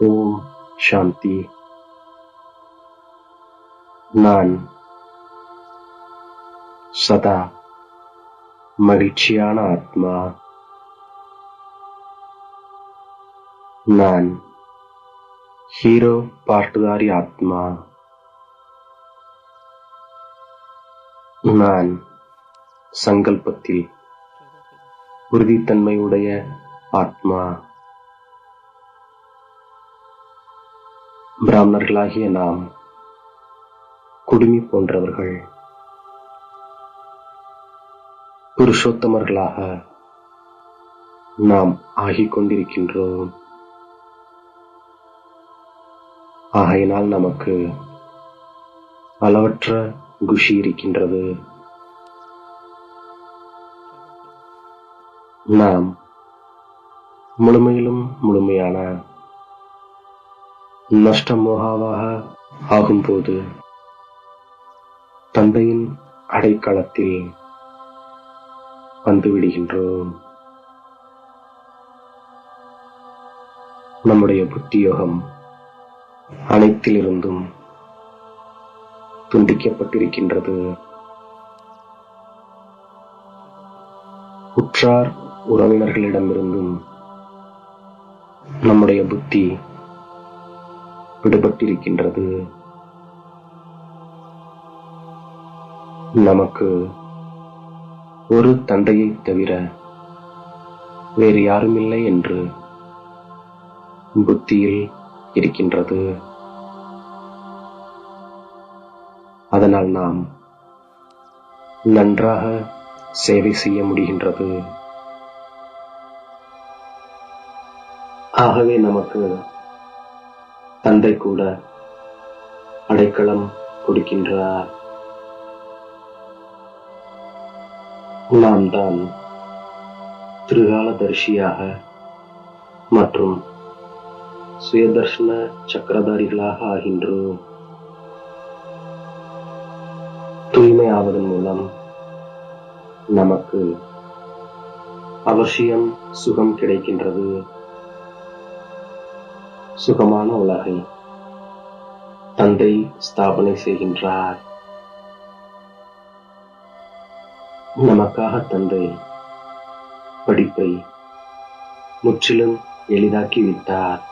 ஓம் சாந்தி நான் சதா மகிழ்ச்சியான ஆத்மா நான் ஹீரோ பாட்டுதாரி ஆத்மா நான் சங்கல்பத்தில் உறுதித்தன்மையுடைய ஆத்மா பிராமணர்களாகிய நாம் குடுமி போன்றவர்கள் புருஷோத்தமர்களாக நாம் ஆகிக் கொண்டிருக்கின்றோம் ஆகையினால் நமக்கு அளவற்ற குஷி இருக்கின்றது. நாம் முழுமையிலும் முழுமையான நஷ்டமோகாவாக ஆகும்போது தந்தையின் அடைக்கலத்தில் வந்துவிடுகின்றோம். நம்முடைய புத்தியோகம் அனைத்திலிருந்தும் துண்டிக்கப்பட்டிருக்கின்றது. உற்றார் உறவினர்களிடமிருந்தும் நம்முடைய புத்தி விடுபட்டிருக்கின்றது நமக்கு ஒரு தந்தையை தவிர வேறு யாருமில்லை என்று புத்தியில் இருக்கின்றது. அதனால் நாம் நன்றாக சேவை செய்ய முடிகின்றது. ஆகவே நமக்கு தந்தை கூட அடைக்கலம் கொடுக்கின்றார். நாம் தான் திருகாலதர்ஷியாக மற்றும் சுயதர்ஷன சக்கரதாரிகளாக ஆகின்றோம். தூய்மையாவதன் மூலம் நமக்கு அவசியம் சுகம் கிடைக்கின்றது. சுகமான உலகை தந்தை ஸ்தாபனை செய்கின்றார். நமக்காக தந்தை படிப்பை முற்றிலும் எளிதாக்கி விட்டார்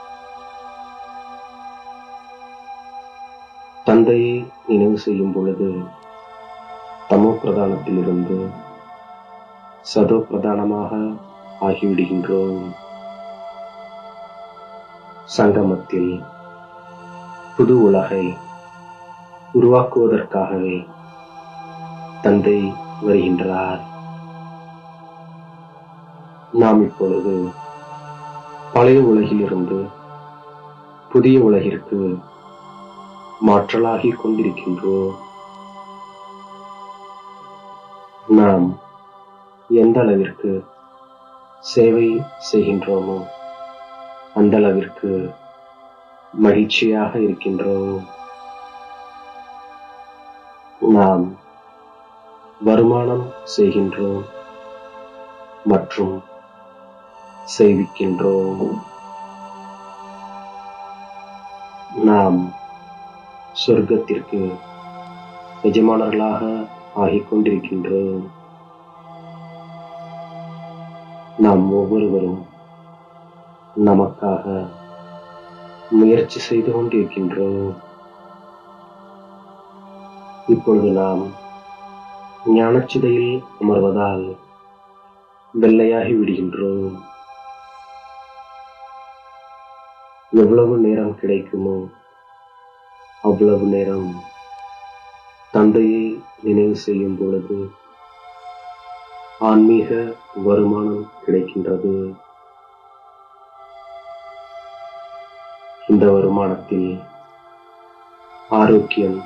தந்தையை நினைவு செய்யும் பொழுது தமோ பிரதானத்திலிருந்து சதோ பிரதானமாக ஆகிவிடுகின்றோம். சங்கமத்தில் புது உலகை உருவாக்குவதற்காகவே தந்தை வருகின்றார். நாம் இப்பொழுது பழைய உலகிலிருந்து புதிய உலகிற்கு மாற்றலாகிக் கொண்டிருக்கின்றோம். நாம் எந்த அளவிற்கு சேவை செய்கின்றோமோ அந்த அளவிற்கு மகிழ்ச்சியாக இருக்கின்றோம். நாம் வருமானம் செய்கின்றோம் மற்றும் செய்விக்கின்றோம் நாம் சொர்க்கத்திற்கு எஜமானர்களாக ஆகிக் கொண்டிருக்கின்றோம். நாம் ஒவ்வொருவரும் நமக்காக முயற்சி செய்து கொண்டிருக்கின்றோம் இப்பொழுது நாம் ஞானச்சிதையில் அமர்வதால் வெள்ளையாகி விடுகின்றோம். எவ்வளவு நேரம் கிடைக்குமோ அவ்வளவு நேரம் தந்தையை நினைவு செய்யும் பொழுது ஆன்மீக வருமானம் கிடைக்கின்றது. இந்த வருமானத்தில் ஆரோக்கியம்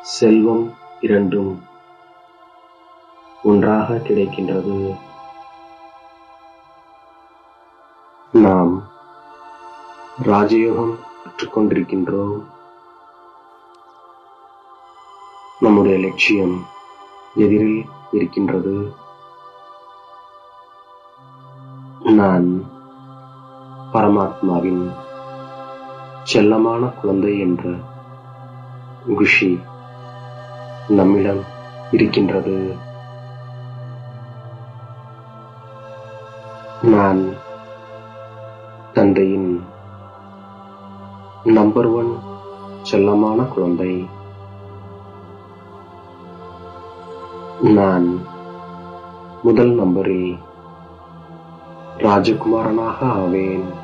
செல்வம் இரண்டும் ஒன்றாக கிடைக்கின்றது. நாம் ராஜயோகம் கற்றுக்கொண்டிருக்கின்றோம் நம்முடைய லட்சியம் எதிரில் இருக்கின்றது. நான் பரமாத்மாவின் செல்லமான குழந்தை என்ற குஷி நம்மிடம் இருக்கின்றது. நான் தந்தையின் நம்பர் ஒன் செல்லமான குழந்தை. நான் முதல் நம்பரில் ராஜகுமாரனாக ஆவேன்.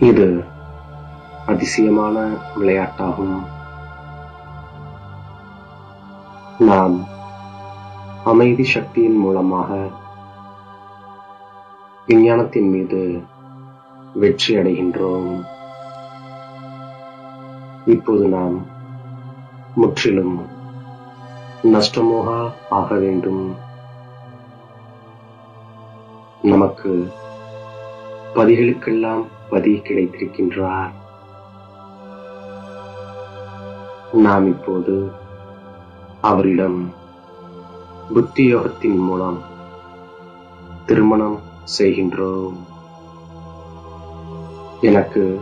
இது அதிசயமான விளையாட்டாகும். நாம் அமைதி சக்தியின் மூலமாக விஞ்ஞானத்தின் மீது வெற்றி அடைகின்றோம். இப்போது நாம் முற்றிலும் நஷ்டமோக ஆக வேண்டும். நமக்கு பதிகளுக்கெல்லாம் பதி கிடைத்திருக்கின்றார் நாம் இப்போது அவரிடம் புத்தி யோகத்தின் மூலம் திருமணம் செய்கின்றோம். எனக்கு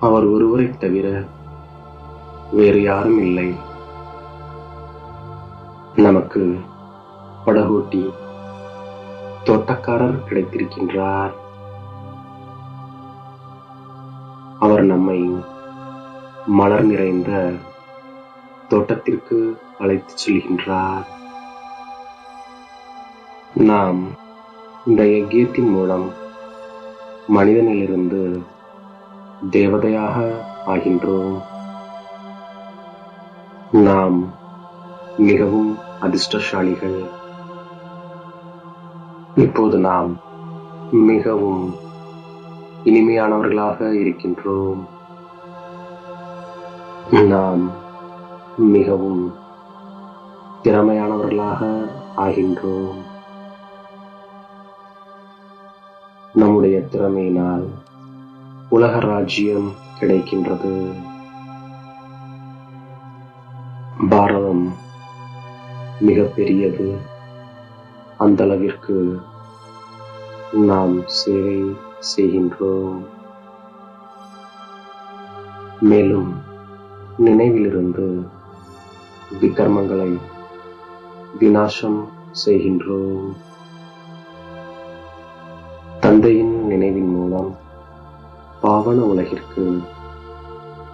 அவர் ஒருவரை தவிர வேறு யாரும் இல்லை. நமக்கு படகோட்டி தோட்டக்காரர் கிடைத்திருக்கின்றார். நம்மை மலர் நிறைந்த தோட்டத்திற்கு அழைத்து செல்கின்றார். நாம் இந்த யக்கியத்தின் மூலம் மனிதனிலிருந்து தேவதையாக ஆகின்றோம். நாம் மிகவும் அதிர்ஷ்டசாலிகள். இப்போது நாம் மிகவும் இனிமையானவர்களாக இருக்கின்றோம். நாம் மிகவும் திறமையானவர்களாக ஆகின்றோம். நம்முடைய திறமையினால் உலக ராஜ்யம் கிடைக்கின்றது. பாரதம் மிக பெரியது அந்த அளவிற்கு நாம் சேவை செய்கின்றோம் மேலும் நினைவிலிருந்து விக்ரமங்களை விநாசம் செய்கின்றோம் தந்தையின் நினைவின் மூலம் பாவன உலகிற்கு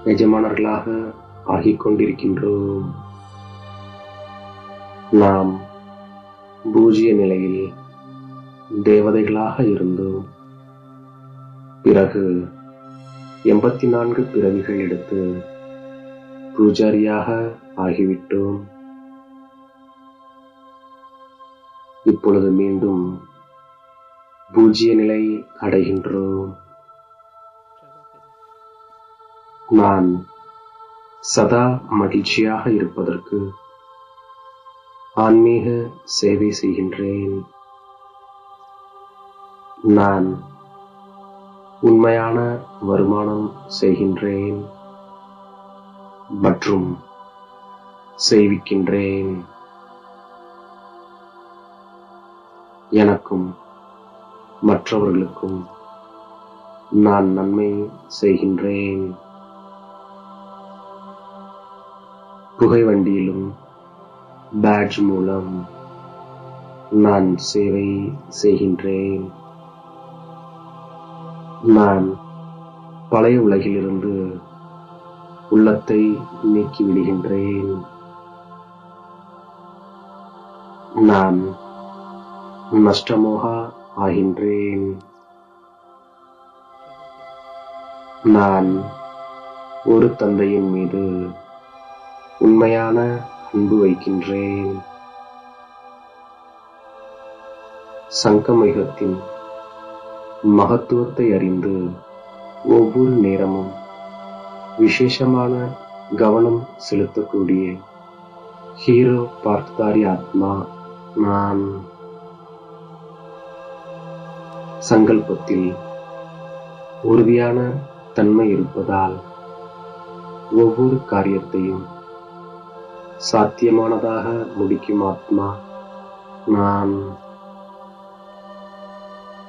எஜமானர்களாக ஆகிக் கொண்டிருக்கின்றோம் நாம் பூஜ்ய நிலையில் தேவதைகளாக இருந்தோம். பிறகு எண்பத்தி நான்கு பிறவிகள் எடுத்து பூஜாரியாக ஆகிவிட்டோம். இப்பொழுது மீண்டும் பூஜ்ய நிலை அடைகின்றோம். நான் சதா மகிழ்ச்சியாக இருப்பதற்கு ஆன்மீக சேவை செய்கின்றேன். நான் உண்மையான வருமானம் செய்கின்றேன் மற்றும் செய்விக்கின்றேன் எனக்கும் மற்றவர்களுக்கும் நான் நன்மை செய்கின்றேன். புகை வண்டியிலும் பேட்ஜ் மூலம் நான் சேவை செய்கின்றேன். நான் பழைய உலகிலிருந்து உள்ளத்தை நீக்கிவிடுகின்றேன் நான் நஷ்டமோக ஆகின்றேன். நான் ஒரு தந்தையின் மீது உண்மையான அன்பு வைக்கின்றேன். சங்கமிகத்தின் மகத்துவத்தை அறிந்து ஒவ்வொரு நேரமும் விசேஷமான கவனம் செலுத்தக்கூடிய ஹீரோ பார்த்தாரி ஆத்மா நான். சங்கல்பத்தில் உறுதியான தன்மை இருப்பதால் ஒவ்வொரு காரியத்தையும் சாத்தியமானதாக முடிக்கும் ஆத்மா நான்.